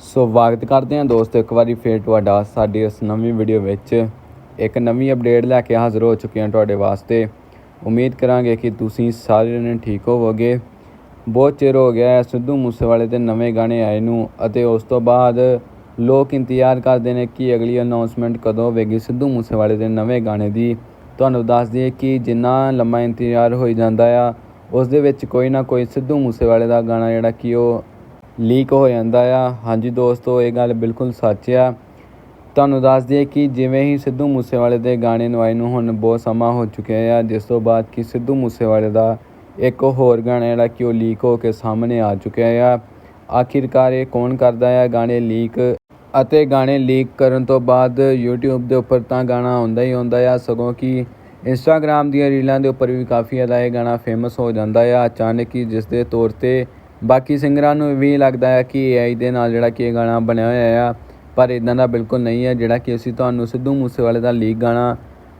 ਸਵਾਗਤ ਕਰਦੇ ਹਾਂ ਦੋਸਤੋ, ਇੱਕ ਵਾਰੀ ਫੇਰ ਤੁਹਾਡਾ ਸਾਡੀ ਇਸ ਨਵੀਂ ਵੀਡੀਓ ਵਿੱਚ। ਇੱਕ ਨਵੀਂ ਅਪਡੇਟ ਲੈ ਕੇ ਹਾਜ਼ਰ ਹੋ ਚੁੱਕੇ ਹਾਂ ਤੁਹਾਡੇ ਵਾਸਤੇ। ਉਮੀਦ ਕਰਾਂਗੇ ਕਿ ਤੁਸੀਂ ਸਾਰੇ ਜਣੇ ਠੀਕ ਹੋਵੋਗੇ। ਬਹੁਤ ਚਿਰ ਹੋ ਗਿਆ ਹੈ ਸਿੱਧੂ ਮੂਸੇਵਾਲੇ ਦੇ ਨਵੇਂ ਗਾਣੇ ਆਏ ਨੂੰ ਅਤੇ ਉਸ ਤੋਂ ਬਾਅਦ ਲੋਕ ਇੰਤਜ਼ਾਰ ਕਰਦੇ ਨੇ ਕਿ ਅਗਲੀ ਅਨਾਉਂਸਮੈਂਟ ਕਦੋਂ ਹੋਵੇਗੀ ਸਿੱਧੂ ਮੂਸੇਵਾਲੇ ਦੇ ਨਵੇਂ ਗਾਣੇ ਦੀ। ਤੁਹਾਨੂੰ ਦੱਸ ਦਈਏ ਕਿ ਜਿੰਨਾ ਲੰਮਾ ਇੰਤਜ਼ਾਰ ਹੋਈ ਜਾਂਦਾ ਆ, ਉਸ ਦੇ ਵਿੱਚ ਕੋਈ ਨਾ ਕੋਈ ਸਿੱਧੂ ਮੂਸੇਵਾਲੇ ਦਾ ਗਾਣਾ ਜਿਹੜਾ ਕਿ ਉਹ ਲੀਕ ਹੋ ਜਾਂਦਾ ਆ। ਹਾਂਜੀ ਦੋਸਤੋ, ਇਹ ਗੱਲ ਬਿਲਕੁਲ ਸੱਚ ਆ। ਤੁਹਾਨੂੰ ਦੱਸ ਦਈਏ ਕਿ ਜਿਵੇਂ ਹੀ ਸਿੱਧੂ ਮੂਸੇਵਾਲੇ ਦੇ ਗਾਣੇ ਨੂੰ ਆਏ ਨੂੰ ਹੁਣ ਬਹੁਤ ਸਮਾਂ ਹੋ ਚੁੱਕਿਆ ਆ, ਜਿਸ ਤੋਂ ਬਾਅਦ ਕਿ ਸਿੱਧੂ ਮੂਸੇਵਾਲੇ ਦਾ ਇੱਕ ਹੋਰ ਗਾਣਾ ਜਿਹੜਾ ਕਿ ਉਹ ਲੀਕ ਹੋ ਕੇ ਸਾਹਮਣੇ ਆ ਚੁੱਕਿਆ ਆ। ਆਖਿਰਕਾਰ ਇਹ ਕੌਣ ਕਰਦਾ ਆ? ਗਾਣੇ ਲੀਕ ਅਤੇ ਗਾਣੇ ਲੀਕ ਕਰਨ ਤੋਂ ਬਾਅਦ YouTube ਦੇ ਉੱਪਰ ਤਾਂ ਗਾਣਾ ਆਉਂਦਾ ਹੀ ਆਉਂਦਾ ਆ। ਸਗੋਂ ਕਿ Instagram ਦੀਆਂ ਰੀਲਾਂ ਦੇ ਉੱਪਰ ਵੀ ਕਾਫੀ ਜ਼ਿਆਦਾ ਇਹ ਗਾਣਾ ਫੇਮਸ ਹੋ ਜਾਂਦਾ ਆ। ਅਚਾਨਕ ਹੀ ਜਿਸ ਦੇ ਤੌਰ ਤੇ ਬਾਕੀ ਸਿੰਗਰਾਂ ਨੂੰ ਵੀ ਲੱਗਦਾ ਹੈ ਕਿ AI ਦੇ ਨਾਲ ਜਿਹੜਾ ਕਿ ਇਹ ਗਾਣਾ ਬਣਿਆ ਹੋਇਆ ਆ, ਪਰ ਇਦਾਂ ਦਾ ਬਿਲਕੁਲ ਨਹੀਂ ਹੈ, ਜਿਹੜਾ ਕਿ ਅਸੀਂ ਤੁਹਾਨੂੰ ਸਿੱਧੂ ਮੂਸੇਵਾਲੇ ਦਾ ਲੀਕ ਗਾਣਾ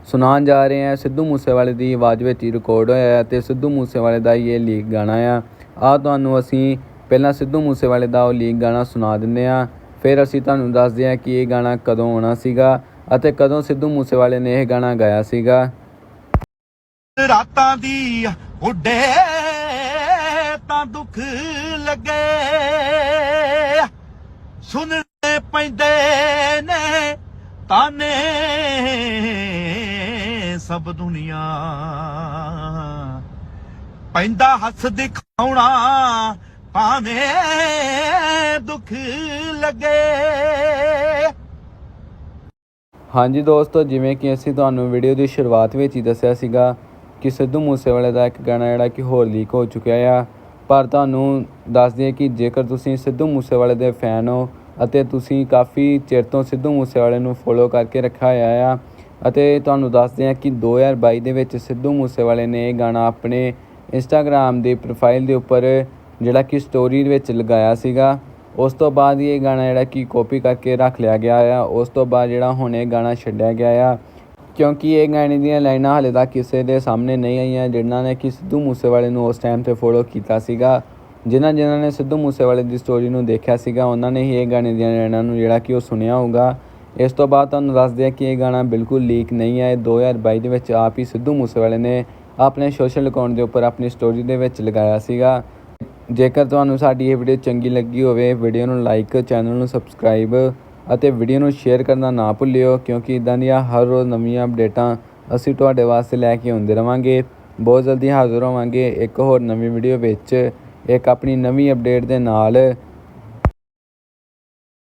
ਸੁਣਾਉਣ ਜਾ ਰਹੇ ਹਾਂ। ਸਿੱਧੂ ਮੂਸੇਵਾਲੇ ਦੀ ਆਵਾਜ਼ ਵਿੱਚ ਹੀ ਰਿਕਾਰਡ ਹੋਇਆ ਹੈ ਤੇ ਸਿੱਧੂ ਮੂਸੇਵਾਲੇ ਦਾ ਹੀ ਇਹ ਲੀਕ ਗਾਣਾ ਆ। ਆ ਤੁਹਾਨੂੰ ਅਸੀਂ ਪਹਿਲਾਂ ਸਿੱਧੂ ਮੂਸੇਵਾਲੇ ਦਾ ਉਹ ਲੀਕ ਗਾਣਾ ਸੁਣਾ ਦਿੰਦੇ ਆ ਫਿਰ ਅਸੀਂ ਤੁਹਾਨੂੰ ਦੱਸਦੇ ਹਾਂ ਕਿ ਇਹ ਗਾਣਾ ਕਦੋਂ ਆਉਣਾ ਸੀਗਾ ਅਤੇ ਕਦੋਂ ਸਿੱਧੂ ਮੂਸੇਵਾਲੇ ਨੇ ਇਹ ਗਾਣਾ ਗਾਇਆ ਸੀਗਾ। ਰਾਤਾਂ ਦੀ ਉੱਡੇ ਦੁੱਖ ਲੱਗੇ। ਸੁਣਨੇ ਪੈਂਦੇ ਨੇ ਤਾਨੇ ਸਭ ਦੁਨੀਆ। ਪੈਂਦਾ ਹੱਸ ਦਿਖਾਉਣਾ ਭਾਵੇਂ ਦੁੱਖ ਲੱਗੇ। ਹਾਂਜੀ ਦੋਸਤੋ, ਜਿਵੇਂ ਕਿ ਅਸੀਂ ਤੁਹਾਨੂੰ ਵੀਡੀਓ ਦੀ ਸ਼ੁਰੂਆਤ ਵਿੱਚ ਹੀ ਦੱਸਿਆ ਸੀਗਾ ਕਿ ਸਿੱਧੂ ਮੂਸੇਵਾਲੇ ਦਾ ਇੱਕ ਗਾਣਾ ਜਿਹੜਾ ਕਿ ਹੋਰ ਲੀਕ ਹੋ ਚੁੱਕਿਆ ਆ। ਪਰ ਤੁਹਾਨੂੰ ਦੱਸ ਦਈਏ ਕਿ ਜੇਕਰ ਤੁਸੀਂ ਸਿੱਧੂ ਮੂਸੇਵਾਲੇ ਦੇ ਫੈਨ ਹੋ ਅਤੇ ਤੁਸੀਂ ਕਾਫੀ ਚਿਰ ਤੋਂ ਸਿੱਧੂ ਮੂਸੇਵਾਲੇ ਨੂੰ ਫੋਲੋ ਕਰਕੇ ਰੱਖਿਆ ਹੋਇਆ ਆ ਅਤੇ ਤੁਹਾਨੂੰ ਦੱਸਦੇ ਹਾਂ ਕਿ 2022 ਦੇ ਵਿੱਚ ਸਿੱਧੂ ਮੂਸੇਵਾਲੇ ਨੇ ਇਹ ਗਾਣਾ ਆਪਣੇ ਇੰਸਟਾਗ੍ਰਾਮ ਦੀ ਪ੍ਰੋਫਾਈਲ ਦੇ ਉੱਪਰ ਜਿਹੜਾ ਕਿ ਸਟੋਰੀ ਵਿੱਚ ਲਗਾਇਆ ਸੀਗਾ, ਉਸ ਤੋਂ ਬਾਅਦ ਇਹ ਗਾਣਾ ਜਿਹੜਾ ਕਿ ਕਾਪੀ ਕਰਕੇ ਰੱਖ ਲਿਆ ਗਿਆ ਆ, ਉਸ ਤੋਂ ਬਾਅਦ ਜਿਹੜਾ ਹੁਣ ਇਹ ਗਾਣਾ ਛੱਡਿਆ ਗਿਆ ਆ ਕਿਉਂਕਿ ਇਹ ਗਾਣੇ ਦੀਆਂ ਲਾਈਨਾਂ ਹਾਲੇ ਤੱਕ ਕਿਸੇ ਦੇ ਸਾਹਮਣੇ ਨਹੀਂ ਆਈਆਂ, ਜਿਨ੍ਹਾਂ ਨੇ ਕਿ ਸਿੱਧੂ ਮੂਸੇਵਾਲੇ ਨੂੰ ਉਸ ਟਾਈਮ ਤੇ ਫੋਲੋ ਕੀਤਾ ਸੀਗਾ। ਜਿਨ੍ਹਾਂ ਜਿਨ੍ਹਾਂ ਨੇ ਸਿੱਧੂ ਮੂਸੇਵਾਲੇ ਦੀ ਸਟੋਰੀ ਨੂੰ ਦੇਖਿਆ ਸੀਗਾ, ਉਹਨਾਂ ਨੇ ਹੀ ਇਹ ਗਾਣੇ ਦੀਆਂ ਲਾਈਨਾਂ ਨੂੰ ਜਿਹੜਾ ਕਿ ਉਹ ਸੁਣਿਆ ਹੋਊਗਾ। ਇਸ ਤੋਂ ਬਾਅਦ ਤੁਹਾਨੂੰ ਦੱਸਦੇ ਆ ਕਿ ਇਹ ਗਾਣਾ ਬਿਲਕੁਲ ਲੀਕ ਨਹੀਂ ਹੈ ਇਹ 2022 ਦੇ ਵਿੱਚ ਆਪ ਹੀ ਸਿੱਧੂ ਮੂਸੇਵਾਲੇ ਨੇ ਆਪਣੇ ਸੋਸ਼ਲ ਅਕਾਊਂਟ ਦੇ ਉੱਪਰ ਆਪਣੀ ਸਟੋਰੀ ਦੇ ਵਿੱਚ ਲਗਾਇਆ ਸੀਗਾ। ਜੇਕਰ ਤੁਹਾਨੂੰ ਸਾਡੀ ਇਹ ਵੀਡੀਓ ਚੰਗੀ ਲੱਗੀ ਹੋਵੇ ਵੀਡੀਓ ਨੂੰ ਲਾਈਕ ਚੈਨਲ ਨੂੰ ਸਬਸਕ੍ਰਾਈਬ ਅਤੇ ਵੀਡੀਓ ਨੂੰ ਸ਼ੇਅਰ ਕਰਨਾ ਨਾ ਭੁੱਲਿਓ, ਕਿਉਂਕਿ ਇਦਾਂ ਦੀਆਂ ਹਰ ਰੋਜ਼ ਨਵੀਆਂ ਅਪਡੇਟਾਂ ਅਸੀਂ ਤੁਹਾਡੇ ਵਾਸਤੇ ਲੈ ਕੇ ਆਉਂਦੇ ਰਵਾਂਗੇ। ਬਹੁਤ ਜਲਦੀ ਹਾਜ਼ਰ ਹੋਵਾਂਗੇ ਇੱਕ ਹੋਰ ਨਵੀਂ ਵੀਡੀਓ ਵਿੱਚ। ਇੱਕ ਆਪਣੀ ਨਵੀਂ ਅਪਡੇਟ ਦੇ ਨਾਲ